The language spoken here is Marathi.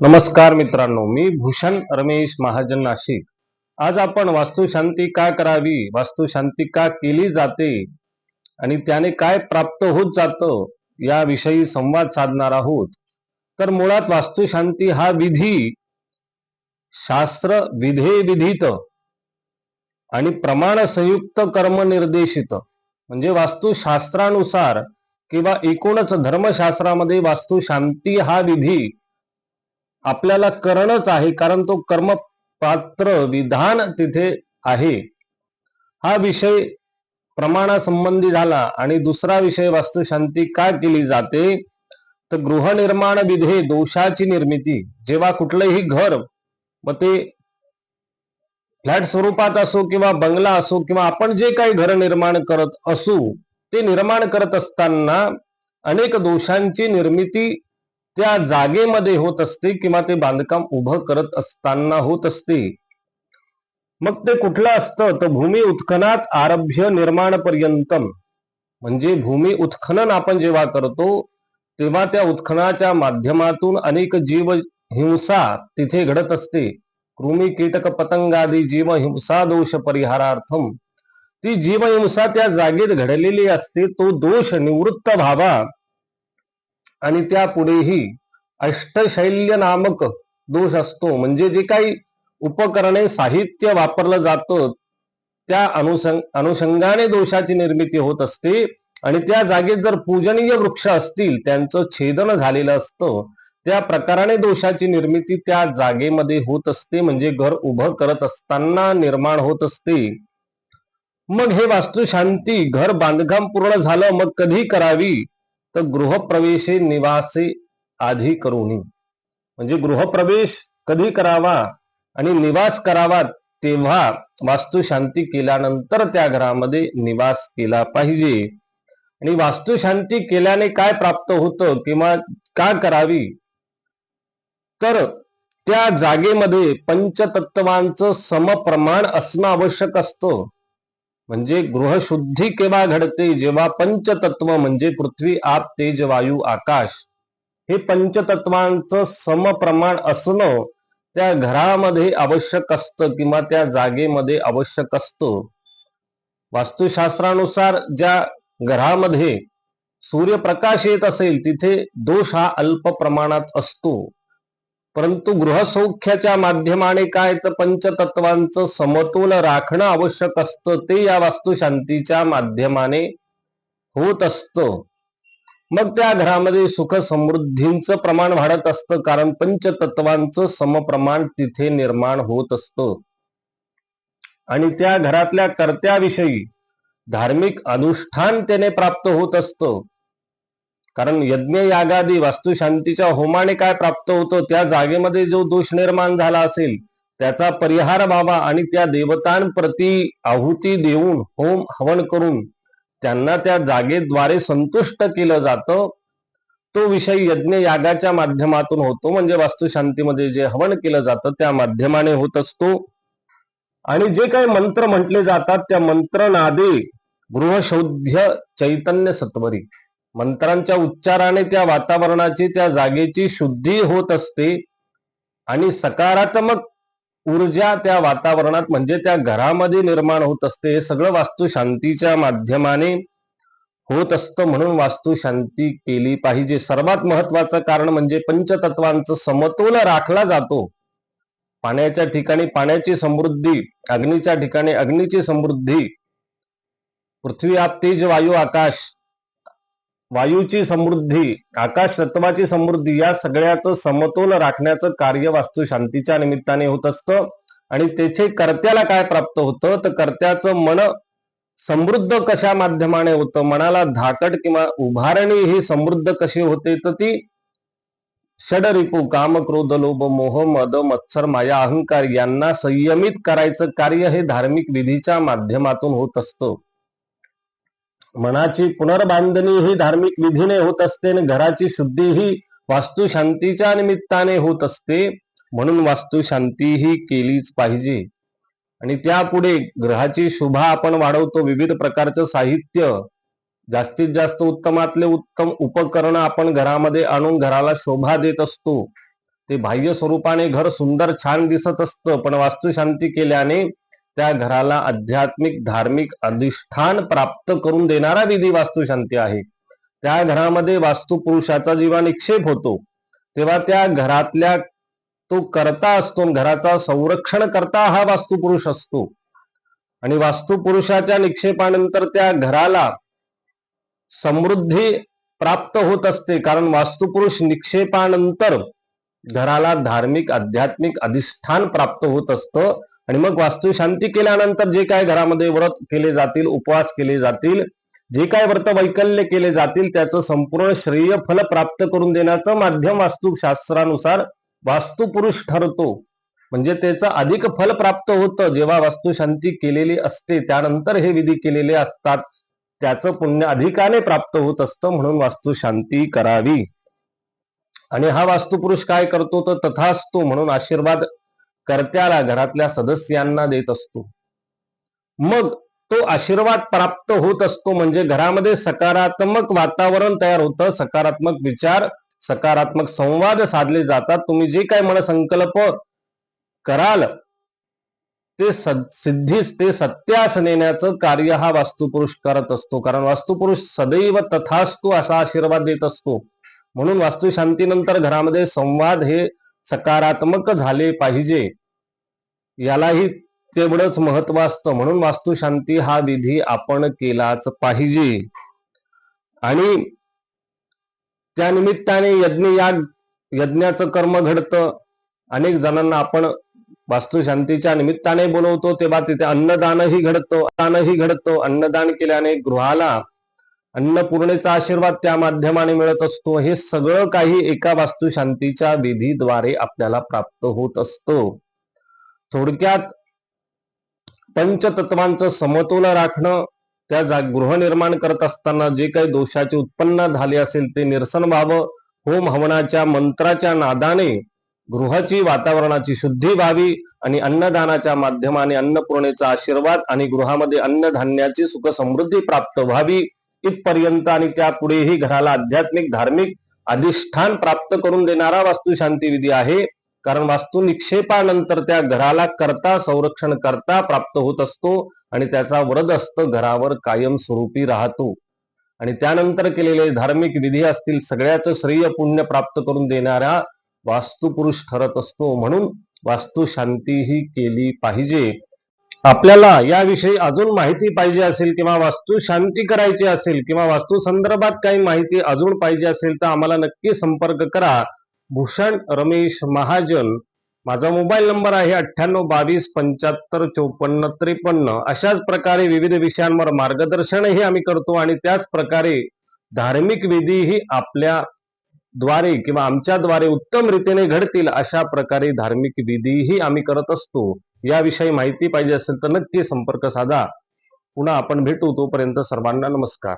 नमस्कार मित्रांनो मी भूषण रमेश महाजन नाशिक. आज आपण वास्तुशांती का करावी? वास्तुशांती का केली जाते? आणि त्याने काय प्राप्त होत जातं? याविषयी संवाद साधणार आहोत. तर मुळात वास्तुशांती हा विधी शास्त्र विधे विधित आणि प्रमाण संयुक्त कर्म निर्देशित. म्हणजे वास्तुशास्त्रानुसार किंवा एकूणच धर्मशास्त्रामध्ये वास्तुशांती हा विधी आपल्याला करणंच आहे कारण तो कर्मपात्र विधान तिथे आहे. हा विषय प्रमाणासंबंधी झाला आणि दुसरा विषय वास्तुशांती का केली जाते? तर गृहनिर्माण विधे दोषाची निर्मिती. जेव्हा कुठलंही घर मग ते फ्लॅट स्वरूपात असो किंवा बंगला असो किंवा आपण जे काही घर निर्माण करत असू ते निर्माण करत असताना अनेक दोषांची निर्मिती त्या जागेमध्ये होत असते किंवा ते बांधकाम उभं करत असताना होत असते. मग ते कुठलं असतं? तर भूमी उत्खनात आरभ्य निर्माण पर्यंतम. म्हणजे भूमी उत्खनन आपण जेव्हा करतो तेव्हा त्या उत्खनाच्या माध्यमातून अनेक जीव हिंसा तिथे घडत असते. कृमी कीटक पतंगादी जीव हिंसा दोष परिहारार्थम. ती जीवहिंसा त्या जागेत घडलेली असते तो दोष निवृत्त व्हावा. आणि त्या पुढेही अष्टशैल्य नामक दोष असतो. म्हणजे जे काही उपकरणे साहित्य वापरलं जातं त्या अनुषंग अनुषंगाने दोषाची निर्मिती होत असते. आणि त्या जागेत जर पूजनीय वृक्ष असतील त्यांचं छेदन झालेलं असतं त्या प्रकाराने दोषाची निर्मिती त्या जागेमध्ये होत असते. म्हणजे घर उभं करत असताना निर्माण होत असते. मग हे वास्तुशांती घर बांधकाम पूर्ण झालं मग कधी करावी? तर गृहप्रवेशे निवासे आधी करुणी म्हणजे गृहप्रवेश कधी करावा आणि निवास करावा तेव्हा वास्तुशांती केल्यानंतर त्या घरामध्ये निवास केला पाहिजे. आणि वास्तुशांती केल्याने काय प्राप्त होतं किंवा का करावी? तर त्या जागेमध्ये पंचतत्वांचं समप्रमाण असणं आवश्यक असतं. म्हणजे गृहशुद्धी केव्हा घडते? जेव्हा पंचतत्व म्हणजे पृथ्वी आप तेज वायू आकाश. हे पंचतत्वांचं समप्रमाण असणं त्या घरामध्ये आवश्यक असतं किंवा त्या जागेमध्ये आवश्यक असतं. वास्तुशास्त्रानुसार ज्या घरामध्ये सूर्यप्रकाश येत असेल तिथे दोष हा अल्प प्रमाणात असतो. परंतु गृहसौख्याच्या माध्यमाने काय तर पंचतत्वांचं समतोल राखणं आवश्यक असतं ते या वास्तुशांतीच्या माध्यमाने होत असतं. मग त्या घरामध्ये सुख समृद्धींचं प्रमाण वाढत असतं कारण पंचतत्वांचं समप्रमाण तिथे निर्माण होत असतं. आणि त्या घरातल्या कर्त्याविषयी धार्मिक अनुष्ठान त्याने प्राप्त होत असतं. कारण यज्ञ यागादी वास्तुशांतीच्या होमाने काय प्राप्त होतं त्या जागेमध्ये जो दोष निर्माण झाला असेल त्याचा परिहार व्हावा आणि त्या देवतांप्रती आहुती देऊन होम हवन करून त्यांना त्या जागेद्वारे संतुष्ट केलं जातं. तो विषय यज्ञ यागाच्या माध्यमातून होतो म्हणजे वास्तुशांतीमध्ये जे हवन केलं जातं त्या माध्यमाने होत असतो. आणि जे काही मंत्र म्हटले जातात त्या मंत्रनादे गृहशौध्य चैतन्य सत्वरी. मंत्रांच्या उच्चाराने त्या वातावरणाची त्या जागेची शुद्धी होत असते आणि सकारात्मक ऊर्जा त्या वातावरणात म्हणजे त्या घरामध्ये निर्माण होत असते. हे सगळं वास्तू शांतीच्या माध्यमाने होत असतं म्हणून वास्तू शांती केली पाहिजे. सर्वात महत्वाचं कारण म्हणजे पंचतत्वांचं समतोल राखला जातो. पाण्याच्या ठिकाणी पाण्याची समृद्धी अग्नीच्या ठिकाणी अग्नीची समृद्धी पृथ्वी आप तेज वायू आकाश वायूची समृद्धी आकाश तत्वाची समृद्धी या सगळ्याचं समतोल राखण्याचं कार्य वास्तू शांतीच्या निमित्ताने होत असतं. आणि तेथे कर्त्याला काय प्राप्त होतं? तर कर्त्याचं मन समृद्ध कशा माध्यमाने होतं? मनाला धाकट किंवा उभारणी ही समृद्ध कशी होते? तर ती षडरिपू काम क्रोध लोभ मोह मद मत्सर माया अहंकार यांना संयमित करायचं कार्य हे धार्मिक विधीच्या माध्यमातून होत असतं. मनाची पुनर्बांधणी ही धार्मिक विधीने होत असते आणि घराची शुद्धी ही वास्तुशांतीच्या निमित्ताने होत असते. म्हणून वास्तुशांती ही केलीच पाहिजे. आणि त्यापुढे ग्रहाची शुभा आपण वाढवतो. विविध प्रकारचं साहित्य जास्तीत जास्त उत्तमातले उत्तम उपकरण आपण घरामध्ये आणून घराला शोभा देत असतो. ते बाह्य स्वरूपाने घर सुंदर छान दिसत असतं. पण वास्तुशांती केल्याने त्या घराला आध्यात्मिक धार्मिक अधिष्ठान प्राप्त करून देणारा विधी वास्तुशांती आहे. त्या घरामध्ये वास्तुपुरुषाचा जेव्हा निक्षेप होतो तेव्हा त्या घरातल्या तो करता असतो घराचा संरक्षण करता हा वास्तुपुरुष असतो. आणि वास्तुपुरुषाच्या निक्षेपानंतर त्या घराला समृद्धी प्राप्त होत असते. कारण वास्तुपुरुष निक्षेपानंतर घराला धार्मिक आध्यात्मिक अधिष्ठान प्राप्त होत असतं. आणि मग वास्तुशांती केल्यानंतर जे काय घरामध्ये व्रत केले जातील उपवास केले जातील जे काय व्रत वैकल्य केले जातील त्याचं संपूर्ण श्रेय फल प्राप्त करून देण्याचं माध्यम वास्तुशास्त्रानुसार वास्तुपुरुष ठरतो. म्हणजे त्याचं अधिक फल प्राप्त होतं. जेव्हा वास्तुशांती केलेली असते त्यानंतर हे विधी केलेले असतात. त्याचं पुण्य अधिकाने प्राप्त होत असतं म्हणून वास्तुशांती करावी. आणि हा वास्तुपुरुष काय करतो तर तथास्तु म्हणून आशीर्वाद कर्त्याला घरातल्या सदस्यांना देत असतो. मग तो आशीर्वाद प्राप्त होत असतो. म्हणजे घरामध्ये सकारात्मक वातावरण तयार होतं. सकारात्मक विचार सकारात्मक संवाद साधले जातात. तुम्ही जे काय मनसंकल्प कराल ते सिद्धीस ते सत्यास नेण्याचं कार्य हा वास्तुपुरुष करत असतो. कारण वास्तुपुरुष सदैव तथास्तु असा आशीर्वाद देत असतो. म्हणून वास्तुशांतीनंतर घरामध्ये संवाद हे सकारात्मक झाले पाहिजे. यालाही तेवढंच महत्त्व असतं. म्हणून वास्तुशांती हा विधी आपण केलाच पाहिजे. आणि त्या निमित्ताने यज्ञ याग यज्ञाचं कर्म घडतं. अनेक जणांना आपण वास्तुशांतीच्या निमित्ताने बोलवतो तेव्हा तिथे अन्नदानही घडतो दानही घडतो. अन्नदान केल्याने गृहाला अन्नपूर्णेचा आशीर्वाद त्या माध्यमाने मिळत असतो. हे सगळं काही एका वास्तुशांतीच्या विधीद्वारे आपल्याला प्राप्त होत असतो. थोडक्यात पंचतत्वांचं समतोल राखणं त्या जा गृहनिर्माण करत असताना जे काही दोषाचे उत्पन्न झाले असेल ते निरसन व्हावं. होम हवनाच्या मंत्राच्या नादाने गृहाची वातावरणाची शुद्धी व्हावी आणि अन्नदानाच्या माध्यमाने अन्नपूर्णेचा आशीर्वाद आणि गृहामध्ये अन्नधान्याची सुख समृद्धी प्राप्त व्हावी. इथपर्यंत आणि त्या पुढेही घराला आध्यात्मिक धार्मिक अधिष्ठान प्राप्त करून देणारा वास्तुशांती विधी आहे. कारण वास्तू निक्षेपानंतर त्या घराला करता संरक्षण करता प्राप्त होत असतो आणि त्याचा वरद असतो घरावर कायम स्वरूपी राहतो. आणि त्यानंतर केलेले धार्मिक विधी असतील सगळ्याच श्रेय पुण्य प्राप्त करून देणारा वास्तुपुरुष ठरत असतो. म्हणून वास्तुशांती ही केली पाहिजे. आपल्याला याविषयी अजून माहिती पाहिजे असेल किंवा वास्तू शांती करायची असेल किंवा वास्तू संदर्भात काही माहिती अजून पाहिजे असेल तर आम्हाला नक्की संपर्क करा. भूषण रमेश महाजन. माझा मोबाईल नंबर आहे अठ्ठ्याण्णव बावीस पंच्याहत्तर चौपन्न त्रेपन्न. अशाच प्रकारे विविध विषयांवर मार्गदर्शनही आम्ही करतो आणि त्याच प्रकारे धार्मिक विधीही आपल्या द्वारे किंवा आमच्याद्वारे उत्तम रीतीने घडतील अशा प्रकारे धार्मिक विधीही आम्ही करत असतो. याविषयी माहिती पाहिजे असेल तर नक्की संपर्क साधा. पुन्हा आपण भेटू तोपर्यंत सर्वांना नमस्कार.